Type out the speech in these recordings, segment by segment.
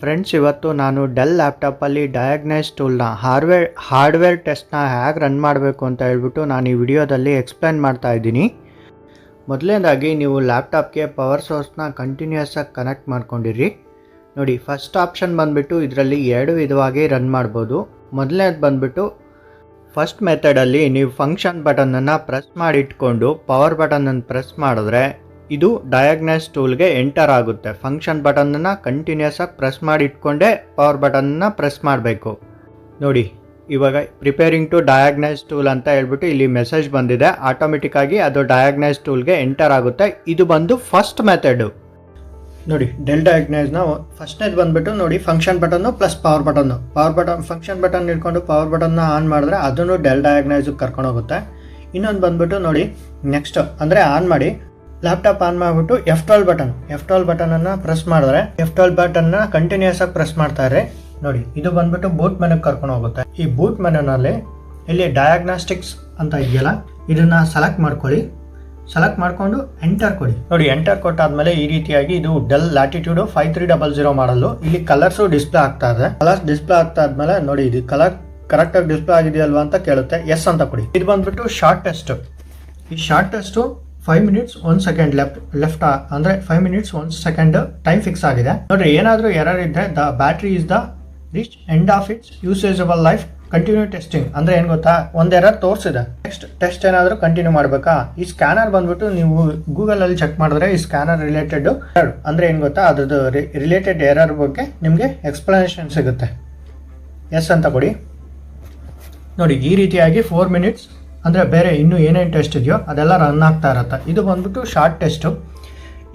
Friends, ಇವತ್ತು ನಾನು del ಲ್ಯಾಪ್ಟಾಪಲ್ಲಿ ಡಯಾಗ್ನೈಸ್ ಟೂಲ್ನ ಹಾರ್ವೇರ್ ಹಾರ್ಡ್ವೇರ್ ಟೆಸ್ಟ್ನ ಹೇಗೆ ರನ್ ಮಾಡಬೇಕು ಅಂತ ಹೇಳ್ಬಿಟ್ಟು ನಾನು ಈ ವಿಡಿಯೋದಲ್ಲಿ ಎಕ್ಸ್ಪ್ಲೇನ್ ಮಾಡ್ತಾ ಇದ್ದೀನಿ. ಮೊದಲನೇದಾಗಿ ನೀವು ಲ್ಯಾಪ್ಟಾಪ್ಗೆ ಪವರ್ ಸೋರ್ಸ್ನ ಕಂಟಿನ್ಯೂಸ್ ಆಗಿ ಕನೆಕ್ಟ್ ಮಾಡ್ಕೊಂಡಿರಿ. ನೋಡಿ ಫಸ್ಟ್ ಆಪ್ಷನ್ ಬಂದುಬಿಟ್ಟು ಇದರಲ್ಲಿ ಎರಡು ವಿಧವಾಗಿ ರನ್ ಮಾಡ್ಬೋದು. ಮೊದಲನೇದು ಬಂದುಬಿಟ್ಟು ಫಸ್ಟ್ ಮೆಥಡಲ್ಲಿ ನೀವು ಫಂಕ್ಷನ್ ಬಟನನ್ನು ಪ್ರೆಸ್ ಮಾಡಿಟ್ಕೊಂಡು ಪವರ್ ಬಟನನ್ನು ಪ್ರೆಸ್ ಮಾಡಿದ್ರೆ ಇದು ಡಯಾಗ್ನೈಸ್ ಟೂಲ್ಗೆ ಎಂಟರ್ ಆಗುತ್ತೆ. ಫಂಕ್ಷನ್ ಬಟನನ್ನು ಕಂಟಿನ್ಯೂಸ್ ಆಗಿ ಪ್ರೆಸ್ ಮಾಡಿ ಇಟ್ಕೊಂಡೆ ಪವರ್ ಬಟನ್ನ ಪ್ರೆಸ್ ಮಾಡಬೇಕು. ನೋಡಿ, ಇವಾಗ ಪ್ರಿಪೇರಿಂಗ್ ಟು ಡಯಾಗ್ನೈಸ್ ಟೂಲ್ ಅಂತ ಹೇಳ್ಬಿಟ್ಟು ಇಲ್ಲಿ ಮೆಸೇಜ್ ಬಂದಿದೆ. ಆಟೋಮೆಟಿಕ್ ಆಗಿ ಅದು ಡಯಾಗ್ನೈಸ್ ಟೂಲ್ಗೆ ಎಂಟರ್ ಆಗುತ್ತೆ. ಇದು ಬಂದು ಫಸ್ಟ್ ಮೆಥಡು ನೋಡಿ ಡೆಲ್ ಡಯಾಗ್ನೈಸ್ನ ಫಸ್ಟ್ನೇದು ಬಂದ್ಬಿಟ್ಟು ನೋಡಿ function button plus power button. Power button function button ಇಟ್ಕೊಂಡು ಪವರ್ ಬಟನ್ನ ಆನ್ ಮಾಡಿದ್ರೆ ಅದನ್ನು ಡೆಲ್ ಡಯಾಗ್ನೈಸಿಗೆ ಕರ್ಕೊಂಡು ಹೋಗುತ್ತೆ ಇನ್ನೊಂದು ಬಂದ್ಬಿಟ್ಟು ನೋಡಿ ನೆಕ್ಸ್ಟ್ ಅಂದರೆ ಆನ್ ಮಾಡಿ. ಲ್ಯಾಪ್ಟಾಪ್ ಆನ್ ಮಾಡಿಬಿಟ್ಟು F twelve button F twelve ಬಟನನ್ನು press ಮಾಡಿದ್ರೆ ಎಫ್ ಟ್ವೆಲ್ ಬಟನ್ನ ಕಂಟಿನ್ಯೂಸ್ ಆಗಿ ಪ್ರೆಸ್ ಮಾಡ್ತಾ ಇರಿ ನೋಡಿ, ಇದು ಬಂದ್ಬಿಟ್ಟು ಬೂಟ್ ಮೆನುಗೆ ಕರ್ಕೊಂಡು ಹೋಗುತ್ತೆ. ಈ ಬೂಟ್ ಮೆನುನಲ್ಲಿ ಇಲ್ಲಿ ಡಯಾಗ್ನಾಸ್ಟಿಕ್ಸ್ ಅಂತ ಇದೆಯಲ್ಲ, ಇದನ್ನ ಸೆಲೆಕ್ಟ್ ಮಾಡ್ಕೊಳ್ಳಿ. ಸೆಲೆಕ್ಟ್ ಮಾಡಿಕೊಂಡು ಎಂಟರ್ ಕೊಡಿ. ನೋಡಿ ಎಂಟರ್ ಕೊಟ್ಟಾದ್ಮೇಲೆ ಈ ರೀತಿಯಾಗಿ ಇದು Dell Latitude five three double zero ಮಾಡಲು ಇಲ್ಲಿ ಕಲರ್ಸು ಡಿಸ್ಪ್ಲೇ ಆಗ್ತಾ ಇದೆ. ಕಲರ್ಸ್ ಡಿಸ್ಪ್ಲೇ ಆಗ್ತಾ ಆದ್ಮೇಲೆ ನೋಡಿ, ಇದು ಕಲರ್ ಕರೆಕ್ಟಾಗಿ ಡಿಸ್ಪ್ಲೇ ಆಗಿದೆಯಲ್ವಾ ಅಂತ ಕೇಳುತ್ತೆ. ಎಸ್ ಅಂತ ಕೊಡಿ. ಇದು ಬಂದ್ಬಿಟ್ಟು ಶಾರ್ಟ್ ಟೆಸ್ಟ್ ಈ short test five minutes one second left left ಅಂದ್ರೆ five minutes one second time fix ಆಗಿದೆ. ನೋಡ್ರಿ, ಏನಾದರೂ ಎರರ್ ಇದ್ರೆ the battery is the reach end of its usable life continue testing ಅಂದ್ರೆ ಏನ್ ಗೊತ್ತಾ? ಒಂದ್ ಎರರ್ ತೋರಿಸಿದೆ. ನೆಕ್ಸ್ಟ್ ಟೆಸ್ಟ್ ಏನಾದರೂ ಕಂಟಿನ್ಯೂ ಮಾಡಬೇಕಾ? ಈ ಸ್ಕ್ಯಾನರ್ ಬಂದ್ಬಿಟ್ಟು ನೀವು ಗೂಗಲ್ ಅಲ್ಲಿ ಚೆಕ್ ಮಾಡಿದ್ರೆ ಈ ಸ್ಕ್ಯಾನರ್ ರಿಲೇಟೆಡ್ ಅಂದ್ರೆ ಏನ್ ಗೊತ್ತಾ? ಅದ್ರದ್ದು ರಿಲೇಟೆಡ್ ಎರರ್ ಬಗ್ಗೆ ನಿಮಗೆ ಎಕ್ಸ್ಪ್ಲನೇಷನ್ ಸಿಗುತ್ತೆ. ಎಸ್ ಅಂತ ಕೊಡಿ. ನೋಡಿ, ಈ ರೀತಿಯಾಗಿ ಫೋರ್ ಮಿನಿಟ್ಸ್ ಅಂದರೆ ಬೇರೆ ಇನ್ನೂ ಏನೇನು ಟೆಸ್ಟ್ ಇದೆಯೋ ಅದೆಲ್ಲ ರನ್ ಆಗ್ತಾ ಇರುತ್ತೆ. ಇದು ಬಂದ್ಬಿಟ್ಟು ಶಾರ್ಟ್ ಟೆಸ್ಟು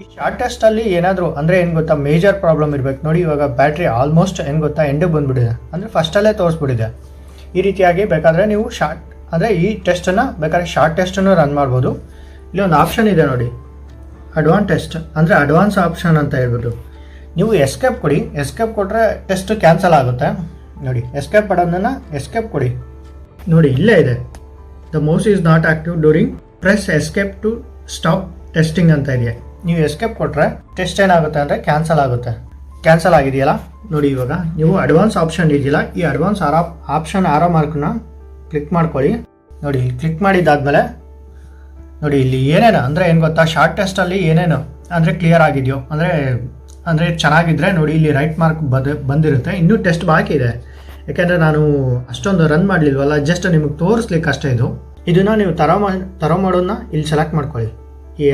ಈ ಶಾರ್ಟ್ ಟೆಸ್ಟಲ್ಲಿ ಏನಾದರೂ ಅಂದರೆ ಏನು ಗೊತ್ತಾ ಮೇಜರ್ ಪ್ರಾಬ್ಲಮ್ ಇರಬೇಕು. ನೋಡಿ, ಇವಾಗ ಬ್ಯಾಟ್ರಿ ಆಲ್ಮೋಸ್ಟ್ ಏನು ಗೊತ್ತಾ ಎಂಡಿಗೆ ಬಂದ್ಬಿಟ್ಟಿದೆ. ಅಂದರೆ ಫಸ್ಟಲ್ಲೇ ತೋರಿಸ್ಬಿಟ್ಟಿದೆ. ಈ ರೀತಿಯಾಗಿ ಬೇಕಾದರೆ ನೀವು ಶಾರ್ಟ್ ಅಂದರೆ ಈ ಟೆಸ್ಟನ್ನು ಬೇಕಾದ್ರೆ ಶಾರ್ಟ್ ಟೆಸ್ಟನ್ನು ರನ್ ಮಾಡ್ಬೋದು. ಇಲ್ಲಿ ಒಂದು ಆಪ್ಷನ್ ಇದೆ ನೋಡಿ. ಅಡ್ವಾನ್ಸ್ ಟೆಸ್ಟ್ ಅಂದರೆ ಅಡ್ವಾನ್ಸ್ ಆಪ್ಷನ್ ಅಂತ ಹೇಳ್ಬಿಟ್ಟು ನೀವು ಎಸ್ಕೇಪ್ ಕೊಡಿ. ಎಸ್ಕೇಪ್ ಕೊಟ್ಟರೆ ಟೆಸ್ಟ್ ಕ್ಯಾನ್ಸಲ್ ಆಗುತ್ತೆ. ನೋಡಿ ಎಸ್ಕೇಪ್ ಮಾಡೋದನ್ನು ಎಸ್ಕೇಪ್ ಕೊಡಿ. ನೋಡಿ, ಇಲ್ಲೇ ಇದೆ. The mouse is not active during press escape to stop testing ಅಂತ ಇದೆ. ನೀವು ಎಸ್ಕೇಪ್ ಕೊಟ್ಟರೆ ಟೆಸ್ಟ್ ಏನಾಗುತ್ತೆ ಅಂದರೆ ಕ್ಯಾನ್ಸಲ್ ಆಗುತ್ತೆ. ಕ್ಯಾನ್ಸಲ್ ಆಗಿದೆಯಲ್ಲ? ನೋಡಿ ಇವಾಗ, ನೀವು ಅಡ್ವಾನ್ಸ್ ಆಪ್ಷನ್ ಇದೆಯಲ್ಲ, ಈ ಅಡ್ವಾನ್ಸ್ ಆರ ಆಪ್ಷನ್ ಆರೋ ಮಾರ್ಕ್ನ ಕ್ಲಿಕ್ ಮಾಡ್ಕೊಳ್ಳಿ. ನೋಡಿ ಕ್ಲಿಕ್ ಮಾಡಿದ್ದಾದ್ಮೇಲೆ, ನೋಡಿ, ಇಲ್ಲಿ ಏನೇನು, ಅಂದರೆ ಏನು ಗೊತ್ತಾ? ಶಾರ್ಟ್ ಟೆಸ್ಟಲ್ಲಿ ಏನೇನು, ಅಂದರೆ ಕ್ಲಿಯರ್ ಆಗಿದೆಯೋ, ಅಂದರೆ ಅಂದರೆ ಚೆನ್ನಾಗಿದ್ರೆ ನೋಡಿ, ಇಲ್ಲಿ ರೈಟ್ ಮಾರ್ಕ್ ಬದ ಬಂದಿರುತ್ತೆ. ಇನ್ನೂ ಟೆಸ್ಟ್ ಬಾಕಿ ಇದೆ. ಯಾಕೆಂದರೆ ನಾನು ಅಷ್ಟೊಂದು ರನ್ ಮಾಡಲಿಲ್ವಲ್ಲ ಜಸ್ಟ್ ನಿಮಗೆ ತೋರಿಸ್ಲಿಕ್ಕೆ ಅಷ್ಟೇ ಇದು. ಇದನ್ನು ನೀವು ತರೋ ಮಾ, ತರೋ ಮಾಡೋದನ್ನ ಇಲ್ಲಿ ಸೆಲೆಕ್ಟ್ ಮಾಡ್ಕೊಳ್ಳಿ. ಈ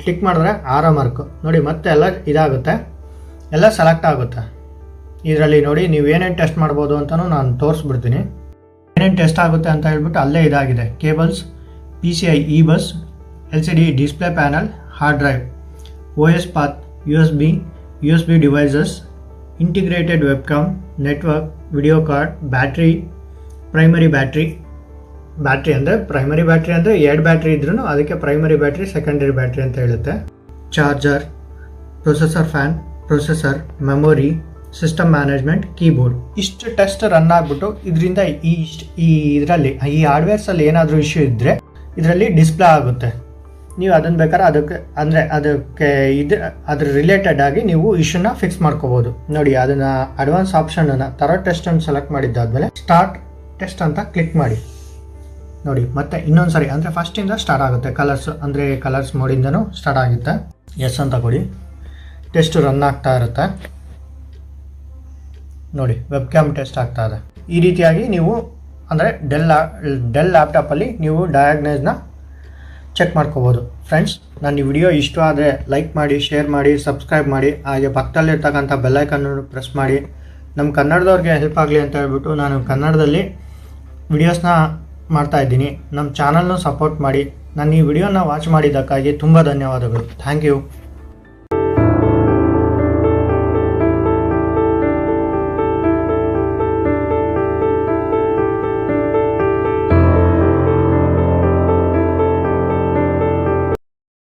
ಕ್ಲಿಕ್ ಮಾಡಿದ್ರೆ ಆರೋ ಮಾರ್ಕ್ ನೋಡಿ, ಮತ್ತೆ ಎಲ್ಲ ಇದಾಗುತ್ತೆ. ಎಲ್ಲ ಸೆಲೆಕ್ಟ್ ಆಗುತ್ತೆ. ಇದರಲ್ಲಿ ನೋಡಿ, ನೀವು ಏನೇನು ಟೆಸ್ಟ್ ಮಾಡ್ಬೋದು ಅಂತಲೂ ನಾನು ತೋರಿಸ್ಬಿಡ್ತೀನಿ. ಏನೇನು ಟೆಸ್ಟ್ ಆಗುತ್ತೆ ಅಂತ ಹೇಳ್ಬಿಟ್ಟು ಅಲ್ಲೇ ಇದಾಗಿದೆ. Cables P C I E bus L C D display panel hard drive O S path U S B U S B devices integrated webcam network video card battery primary battery battery ಅಂದರೆ primary battery ಅಂದರೆ ಎರಡು battery ಇದ್ರೂ ಅದಕ್ಕೆ primary battery secondary battery ಅಂತ ಹೇಳುತ್ತೆ. Charger processor fan processor memory system management keyboard ಇಷ್ಟು test run ಆಗಿಬಿಟ್ಟು ಇದರಿಂದ ಈ ಇಷ್ಟು ಈ ಇದರಲ್ಲಿ ಈ ಹಾರ್ಡ್ವೇರ್ಸಲ್ಲಿ ಏನಾದರೂ ಇಶ್ಯೂ ಇದ್ದರೆ ಇದರಲ್ಲಿ ಡಿಸ್ಪ್ಲೇ ಆಗುತ್ತೆ. ನೀವು ಅದನ್ನು ಬೇಕಾದ್ರೆ ಅದಕ್ಕೆ, ಅಂದರೆ ಅದಕ್ಕೆ ಇದು, ಅದ್ರ ರಿಲೇಟೆಡ್ ಆಗಿ ನೀವು ಇಶ್ಯೂನ ಫಿಕ್ಸ್ ಮಾಡ್ಕೋಬೋದು. ನೋಡಿ, ಅದನ್ನು ಅಡ್ವಾನ್ಸ್ ಆಪ್ಷನನ್ನು ತರೋ ಟೆಸ್ಟನ್ನು ಸೆಲೆಕ್ಟ್ ಮಾಡಿದ್ದಾದ್ಮೇಲೆ ಸ್ಟಾರ್ಟ್ ಟೆಸ್ಟ್ ಅಂತ ಕ್ಲಿಕ್ ಮಾಡಿ. ನೋಡಿ, ಮತ್ತೆ ಇನ್ನೊಂದು ಸಾರಿ ಅಂದರೆ ಫಸ್ಟಿಂದ ಸ್ಟಾರ್ಟ್ ಆಗುತ್ತೆ. ಕಲರ್ಸ್ ಅಂದರೆ ಕಲರ್ಸ್ ಮೋಡಿಂದನೂ ಸ್ಟಾರ್ಟ್ ಆಗುತ್ತೆ. ಎಸ್ ಅಂತ ಕೊಡಿ. ಟೆಸ್ಟ್ ರನ್ ಆಗ್ತಾ ಇರುತ್ತೆ. ನೋಡಿ ವೆಬ್ ಕ್ಯಾಮ್ ಟೆಸ್ಟ್ ಆಗ್ತಾ ಇದೆ. ಈ ರೀತಿಯಾಗಿ ನೀವು, ಅಂದರೆ ಡೆಲ್ ಡೆಲ್ ಲ್ಯಾಪ್ಟಾಪಲ್ಲಿ ನೀವು ಡಯಾಗ್ನೈಸ್ನ ಚೆಕ್ ಮಾಡ್ಕೋಬೋದು. ಫ್ರೆಂಡ್ಸ್ ನನ್ನ ಈ ವಿಡಿಯೋ ಇಷ್ಟ ಆದರೆ ಲೈಕ್ ಮಾಡಿ ಶೇರ್ ಮಾಡಿ ಸಬ್ಸ್ಕ್ರೈಬ್ ಮಾಡಿ, ಹಾಗೆ ಪಕ್ಕದಲ್ಲಿರ್ತಕ್ಕಂಥ ಬೆಲ್ಲೈಕನ್ನು ಪ್ರೆಸ್ ಮಾಡಿ. ನಮ್ಮ ಕನ್ನಡದವ್ರಿಗೆ ಹೆಲ್ಪ್ ಆಗಲಿ ಅಂತ ಹೇಳ್ಬಿಟ್ಟು ನಾನು ಕನ್ನಡದಲ್ಲಿ ವಿಡಿಯೋಸ್ನ ಮಾಡ್ತಾ ಇದ್ದೀನಿ. ನಮ್ಮ ಚಾನಲ್ನು ಸಪೋರ್ಟ್ ಮಾಡಿ. ನಾನು ಈ ವಿಡಿಯೋನ ವಾಚ್ ಮಾಡಿದ್ದಕ್ಕಾಗಿ ತುಂಬ ಧನ್ಯವಾದಗಳು. Thank you